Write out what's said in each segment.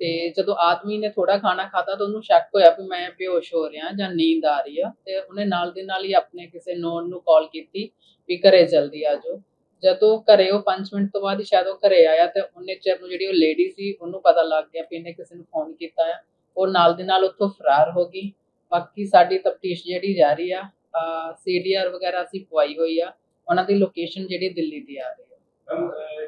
ਤੇ ਜਦੋਂ ਆਦਮੀ ਨੇ ਥੋੜਾ ਖਾਣਾ ਖਾਧਾ ਤਾਂ ਉਹਨੂੰ ਸ਼ੱਕ ਹੋਇਆ ਵੀ ਮੈਂ ਬੇਹੋਸ਼ ਹੋ ਰਿਹਾ ਜਾਂ ਨੀਂਦ ਆ ਰਹੀ ਆ। ਤੇ ਉਹਨੇ ਨਾਲ ਦੇ ਨਾਲ ਹੀ ਆਪਣੇ ਕਿਸੇ ਨੋਨ ਨੂੰ ਕਾਲ ਕੀਤੀ ਵੀ ਘਰੇ ਜਲਦੀ ਆ ਜਾਓ। ਜਦੋਂ ਘਰੇ ਉਹ 5 ਮਿੰਟ ਤੋਂ ਬਾਅਦ ਹੀ ਸ਼ਾਇਦ ਉਹ ਘਰੇ ਆਇਆ ਤੇ ਉਹਨੇ ਚਿਰ ਨੂੰ ਜਿਹੜੀ ਉਹ ਲੇਡੀ ਸੀ ਉਹਨੂੰ ਪਤਾ ਲੱਗ ਗਿਆ ਵੀ ਇਹਨੇ ਕਿਸੇ ਨੂੰ ਫੋਨ ਕੀਤਾ ਆ। ਉਹ ਨਾਲ ਦੇ ਨਾਲ ਉੱਥੋਂ ਫਰਾਰ ਹੋ ਗਈ। ਬਾਕੀ ਸਾਡੀ ਤਫਤੀਸ਼ ਜਿਹੜੀ ਜਾਰੀ ਆ ਸੀਡੀਆਰ ਵਗੈਰਾ ਅਸੀਂ ਪਵਾਈ ਹੋਈ ਆ। ਉਹਨਾਂ ਦੀ ਲੋਕੇਸ਼ਨ ਜਿਹੜੀ ਦਿੱਲੀ ਦੀ ਆ ਰਹੀ ਆ।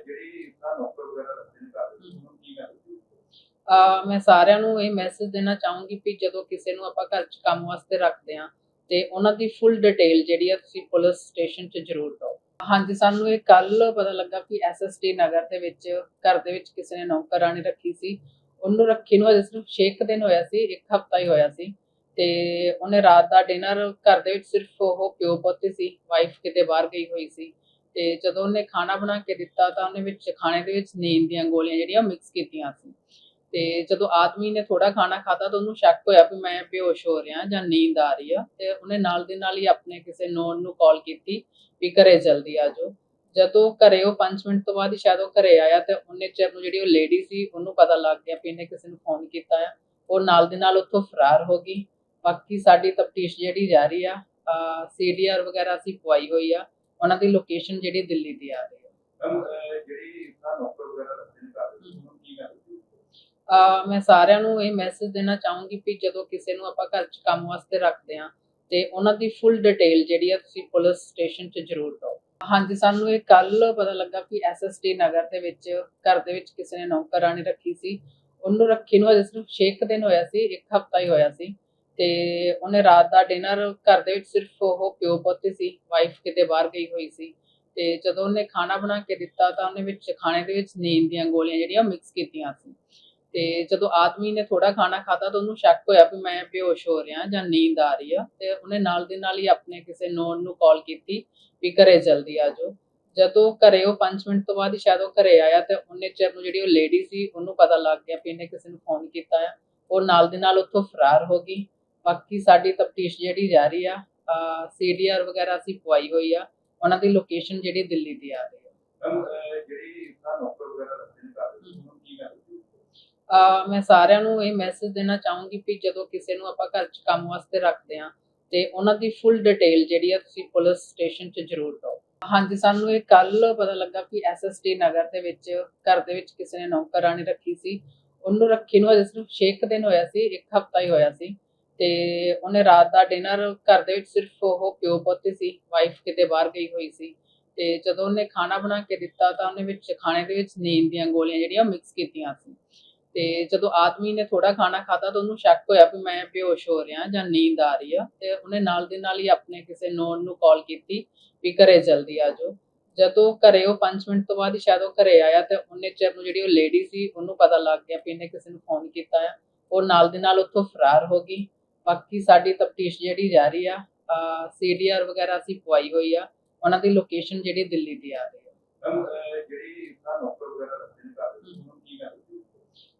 ਜਿਹੜੀ ਨੌਕਰ ਵਗੈਰਾ ਰੱਖਦੇ ਨੇ ਘਰ ਵਿੱਚ ਉਹਨੂੰ ਕੀ ਕਰਦੇ ਹੋ ਅਹ ਮੈਂ ਸਾਰਿਆਂ ਨੂੰ ਇਹ ਮੈਸੇਜ ਦੇਣਾ ਚਾਹੂੰਗੀ ਕਿ ਜਦੋਂ ਕਿਸੇ ਨੂੰ ਆਪਾਂ ਘਰ 'ਚ ਕੰਮ ਵਾਸਤੇ ਰੱਖਦੇ ਆ ਤੇ ਉਹਨਾਂ ਦੀ ਫੁੱਲ ਡਿਟੇਲ ਜਿਹੜੀ ਆ ਤੁਸੀਂ ਪੁਲਿਸ ਸਟੇਸ਼ਨ 'ਚ ਜ਼ਰੂਰ ਦਿਓ। ਹਾਂਜੀ, ਸਾਨੂੰ ਇਹ ਕੱਲ ਪਤਾ ਲੱਗਾ ਕਿ ਐਸਐਸਟੀ ਨਗਰ ਦੇ ਵਿੱਚ, ਘਰ ਦੇ ਵਿੱਚ ਕਿਸੇ ਨੇ ਨੌਕਰਾਨੀ ਰੱਖੀ ਸੀ। ਉਹਨੂੰ ਰੱਖੀ ਨੂੰ ਅਜੇ ਸਿਰਫ 6 ਦਿਨ ਹੋਇਆ ਸੀ, ਇੱਕ ਹਫਤਾ ਹੀ ਹੋਇਆ ਸੀ। ਤੇ ਉਹਨੇ ਰਾਤ ਦਾ ਡਿਨਰ ਘਰ ਦੇ ਵਿੱਚ ਸਿਰਫ ਉਹ ਪਿਓ ਪੋਤੇ ਸੀ ਵਾਈਫ ਕਿਤੇ ਬਾਹਰ ਗਈ ਹੋਈ ਸੀ। ਤੇ ਜਦੋਂ ਉਹਨੇ ਖਾਣਾ ਬਣਾ ਕੇ ਦਿੱਤਾ ਤਾਂ ਉਹਨੇ ਵਿੱਚ ਖਾਣੇ ਦੇ ਵਿੱਚ ਨੀਂਦ ਦੀਆਂ ਗੋਲੀਆਂ ਜਿਹੜੀਆਂ ਮਿਕਸ ਕੀਤੀਆਂ ਸੀ। ਤੇ ਜਦੋਂ ਆਦਮੀ ਨੇ ਥੋੜਾ ਖਾਣਾ ਖਾਧਾ ਤਾਂ ਉਹਨੂੰ ਸ਼ੱਕ ਹੋਇਆ ਵੀ ਮੈਂ ਬੇਹੋਸ਼ ਹੋ ਰਿਹਾ ਜਾਂ ਨੀਂਦ ਆ ਰਹੀ ਆ। ਤੇ ਉਹਨੇ ਨਾਲ ਦੇ ਨਾਲ ਹੀ ਆਪਣੇ ਕਿਸੇ ਨੋਨ ਨੂੰ ਕਾਲ ਕੀਤੀ ਵੀ ਘਰੇ ਜਲਦੀ ਆ ਜਾਓ। ਜਦੋਂ ਘਰੇ ਉਹ 5 ਮਿੰਟ ਤੋਂ ਬਾਅਦ ਸ਼ਾਇਦ ਉਹ ਘਰੇ ਆਇਆ ਤੇ ਉਹਨੇ ਚਿਰ ਨੂੰ ਜਿਹੜੀ ਉਹ ਲੇਡੀ ਸੀ ਉਹਨੂੰ ਪਤਾ ਲੱਗ ਗਿਆ ਵੀ ਇਹਨੇ ਕਿਸੇ ਨੂੰ ਫੋਨ ਕੀਤਾ ਆ। ਉਹ ਨਾਲ ਦੇ ਨਾਲ ਉੱਥੋਂ ਫਰਾਰ ਹੋ ਗਈ। ਬਾਕੀ ਸਾਡੀ ਤਫਤੀਸ਼ ਜਿਹੜੀ ਜਾਰੀ ਆ ਸੀਡੀਆਰ ਵਗੈਰਾ ਅਸੀਂ ਪਵਾਈ ਹੋਈ ਆ। ਉਹਨਾਂ ਦੀ ਲੋਕੇਸ਼ਨ ਜਿਹੜੀ ਦਿੱਲੀ ਦੀ ਆ ਰਹੀ ਆ। ਜਿਹੜੀ ਨੌਕਰ ਵਗੈਰਾ ਰੱਖਦੇ ਨੇ ਘਰ ਵਿੱਚ ਉਹਨੂੰ ਕੀ ਕਰਦੇ ਹੋ ਅਹ ਮੈਂ ਸਾਰਿਆਂ ਨੂੰ ਇਹ ਮੈਸੇਜ ਦੇਣਾ ਚਾਹੂੰਗੀ ਕਿ ਜਦੋਂ ਕਿਸੇ ਨੂੰ ਆਪਾਂ ਘਰ 'ਚ ਕੰਮ ਵਾਸਤੇ ਰੱਖਦੇ ਆ ਤੇ ਉਹਨਾਂ ਦੀ ਫੁੱਲ ਡਿਟੇਲ ਜਿਹੜੀ ਆ ਤੁਸੀਂ ਪੁਲਿਸ ਸਟੇਸ਼ਨ 'ਚ ਜ਼ਰੂਰ ਦਿਓ। ਹਾਂਜੀ, ਸਾਨੂੰ ਇਹ ਕੱਲ ਪਤਾ ਲੱਗਾ ਕਿ ਐਸਐਸਟੀ ਨਗਰ ਦੇ ਵਿੱਚ, ਘਰ ਦੇ ਵਿੱਚ ਕਿਸੇ ਨੇ ਨੌਕਰਾਨੀ ਰੱਖੀ ਸੀ। ਉਹਨੂੰ ਰੱਖੀ ਨੂੰ ਅਜੇ ਸਿਰਫ 6 ਦਿਨ ਹੋਇਆ ਸੀ, ਇੱਕ ਹਫਤਾ ਹੀ ਹੋਇਆ ਸੀ। ਤੇ ਉਹਨੇ ਰਾਤ ਦਾ ਡਿਨਰ ਘਰ ਦੇ ਵਿੱਚ ਸਿਰਫ ਉਹ ਪਿਓ ਪੁੱਤ ਸੀ ਵਾਈਫ ਕਿਤੇ ਬਾਹਰ ਗਈ ਹੋਈ ਸੀ। ਤੇ ਜਦੋਂ ਉਹਨੇ ਖਾਣਾ ਬਣਾ ਕੇ ਦਿੱਤਾ ਤਾਂ ਉਹਨੇ ਵਿੱਚ ਖਾਣੇ ਦੇ ਵਿੱਚ ਨੀਂਦ ਦੀਆਂ ਗੋਲੀਆਂ ਜਿਹੜੀਆਂ ਮਿਕਸ ਕੀਤੀਆਂ ਸੀ। ਤੇ ਜਦੋਂ ਆਦਮੀ ਨੇ ਥੋੜਾ ਖਾਣਾ ਖਾਧਾ ਤਾਂ ਉਹਨੂੰ ਸ਼ੱਕ ਹੋਇਆ ਵੀ ਮੈਂ ਬੇਹੋਸ਼ ਹੋ ਰਿਹਾ ਜਾਂ ਨੀਂਦ ਆ ਰਹੀ ਆ। ਤੇ ਉਹਨੇ ਨਾਲ ਦੇ ਨਾਲ ਹੀ ਆਪਣੇ ਕਿਸੇ ਨੋਨ ਨੂੰ ਕਾਲ ਕੀਤੀ ਵੀ ਘਰੇ ਜਲਦੀ ਆ ਜਾਓ। ਜਦੋਂ ਘਰੇ ਉਹ 5 ਮਿੰਟ ਤੋਂ ਬਾਅਦ ਸ਼ਾਇਦ ਉਹ ਘਰੇ ਆਇਆ ਤੇ ਉਹਨੇ ਚਿਰ ਨੂੰ ਜਿਹੜੀ ਉਹ ਲੇਡੀ ਸੀ ਉਹਨੂੰ ਪਤਾ ਲੱਗ ਗਿਆ ਵੀ ਇਹਨੇ ਕਿਸੇ ਨੂੰ ਫੋਨ ਕੀਤਾ ਆ। ਉਹ ਨਾਲ ਦੇ ਨਾਲ ਉੱਥੋਂ ਫਰਾਰ ਹੋ ਗਈ। ਬਾਕੀ ਸਾਡੀ ਤਫਤੀਸ਼ ਜਿਹੜੀ ਜਾਰੀ ਆ ਸੀਡੀਆਰ ਵਗੈਰਾ ਅਸੀਂ ਪਵਾਈ ਹੋਈ ਆ। ਉਹਨਾਂ ਦੀ ਲੋਕੇਸ਼ਨ ਜਿਹੜੀ ਦਿੱਲੀ ਦੀ ਆ ਰਹੀ ਆ। ਜਿਹੜੀ ਨੌਕਰ ਵਗੈਰਾ ਰੱਖਦੇ ਨੇ ਘਰ ਵਿੱਚ ਉਹਨੂੰ ਕੀ ਕਰਦੇ ਹੋ ਅਹ ਮੈਂ ਸਾਰਿਆਂ ਨੂੰ ਇਹ ਮੈਸੇਜ ਦੇਣਾ ਚਾਹੂੰਗੀ ਕਿ ਜਦੋਂ ਕਿਸੇ ਨੂੰ ਆਪਾਂ ਘਰ 'ਚ ਕੰਮ ਵਾਸਤੇ ਰੱਖਦੇ ਆ ਤੇ ਉਹਨਾਂ ਦੀ ਫੁੱਲ ਡਿਟੇਲ ਜਿਹੜੀ ਆ ਤੁਸੀਂ ਪੁਲਿਸ ਸਟੇਸ਼ਨ 'ਚ ਜ਼ਰੂਰ ਦਿਓ। ਹਾਂਜੀ, ਸਾਨੂੰ ਇਹ ਕੱਲ ਪਤਾ ਲੱਗਾ ਕਿ ਐਸਐਸਟੀ ਨਗਰ ਦੇ ਵਿੱਚ, ਘਰ ਦੇ ਵਿੱਚ ਕਿਸੇ ਨੇ ਨੌਕਰਾਨੀ ਰੱਖੀ ਸੀ। ਉਹਨੂੰ ਰੱਖੀ ਨੂੰ ਅਜੇ ਸਿਰਫ 6 ਦਿਨ ਹੋਇਆ ਸੀ, ਇੱਕ ਹਫਤਾ ਹੀ ਹੋਇਆ ਸੀ। ਤੇ ਉਹਨੇ ਰਾਤ ਦਾ ਡਿਨਰ ਘਰ ਦੇ ਵਿੱਚ ਸਿਰਫ ਉਹ ਪਿਓ ਪੋਤੇ ਸੀ ਵਾਈਫ ਕਿਤੇ ਬਾਹਰ ਗਈ ਹੋਈ ਸੀ। ਤੇ ਜਦੋਂ ਉਹਨੇ ਖਾਣਾ ਬਣਾ ਕੇ ਦਿੱਤਾ ਤਾਂ ਉਹਨੇ ਵਿੱਚ ਖਾਣੇ ਦੇ ਵਿੱਚ ਨੀਂਦ ਦੀਆਂ ਗੋਲੀਆਂ ਜਿਹੜੀਆਂ ਮਿਕਸ ਕੀਤੀਆਂ ਸੀ। ਤੇ ਜਦੋਂ ਆਦਮੀ ਨੇ ਥੋੜਾ ਖਾਣਾ ਖਾਧਾ ਤਾਂ ਉਹਨੂੰ ਸ਼ੱਕ ਹੋਇਆ ਵੀ ਮੈਂ ਬੇਹੋਸ਼ ਹੋ ਰਿਹਾ ਜਾਂ ਨੀਂਦ ਆ ਰਹੀ ਆ ਤੇ ਉਹਨੇ ਨਾਲ ਦੇ ਨਾਲ ਹੀ ਆਪਣੇ ਕਿਸੇ ਨੋਨ ਨੂੰ ਕਾਲ ਕੀਤੀ ਵੀ ਘਰੇ ਜਲਦੀ ਆ ਜਾਓ। ਜਦੋਂ ਘਰੇ ਉਹ 5 ਮਿੰਟ ਤੋਂ ਬਾਅਦ ਸ਼ਾਇਦ ਉਹ ਘਰੇ ਆਇਆ ਤੇ ਉਹਨੇ ਚਿਰ ਨੂੰ ਜਿਹੜੀ ਉਹ ਲੇਡੀ ਸੀ ਉਹਨੂੰ ਪਤਾ ਲੱਗ ਗਿਆ ਵੀ ਇਹਨੇ ਕਿਸੇ ਨੂੰ ਫੋਨ ਕੀਤਾ ਆ। ਉਹ ਨਾਲ ਦੇ ਨਾਲ ਉੱਥੋਂ ਫਰਾਰ ਹੋ ਗਈ। ਬਾਕੀ ਸਾਡੀ ਤਫਤੀਸ਼ ਜਿਹੜੀ ਜਾਰੀ ਆ ਸੀਡੀਆਰ ਵਗੈਰਾ ਅਸੀਂ ਪਵਾਈ ਹੋਈ ਆ। ਉਹਨਾਂ ਦੀ ਲੋਕੇਸ਼ਨ ਜਿਹੜੀ ਦਿੱਲੀ ਦੀ ਆ ਰਹੀ ਆ। ਜਿਹੜੀ ਨੌਕਰ ਵਗੈਰਾ ਰੱਖਦੇ ਨੇ ਘਰ ਵਿੱਚ ਉਹਨੂੰ ਕੀ ਕਰਦੇ ਹੋ ਅਹ